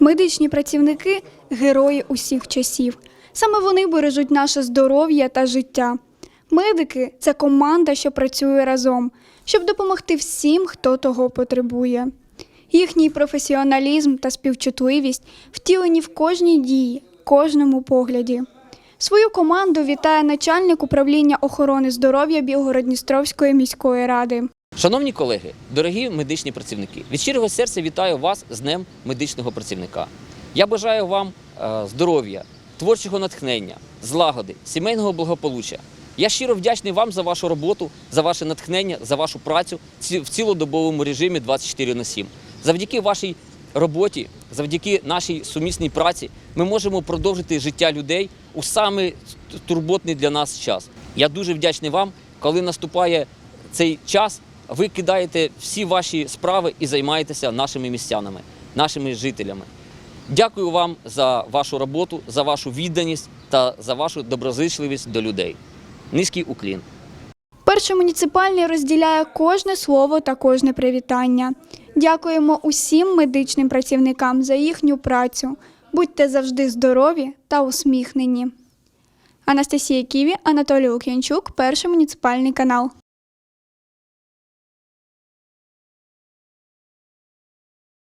Медичні працівники герої усіх часів. Саме вони бережуть наше здоров'я та життя. Медики це команда, що працює разом, щоб допомогти всім, хто того потребує. Їхній професіоналізм та співчутливість втілені в кожній дії, кожному погляді. Свою команду вітає начальник управління охорони здоров'я Білгородністровської міської ради. Шановні колеги, дорогі медичні працівники, від щирого серця вітаю вас з Днем медичного працівника. Я бажаю вам е, здоров'я, творчого натхнення, злагоди, сімейного благополуччя. Я щиро вдячний вам за вашу роботу, за ваше натхнення, за вашу працю в цілодобовому режимі 24 на 7. Завдяки вашій роботі, завдяки нашій сумісній праці, ми можемо продовжити життя людей у самий турботний для нас час. Я дуже вдячний вам, коли наступає цей час, ви кидаєте всі ваші справи і займаєтеся нашими містянами, нашими жителями. Дякую вам за вашу роботу, за вашу відданість та за вашу доброзичливість до людей. Низький уклін. Перший муніципальний розділяє кожне слово та кожне привітання. Дякуємо усім медичним працівникам за їхню працю. Будьте завжди здорові та усміхнені. Анастасія Ківі, Анатолій Лук'янчук, перший муніципальний канал.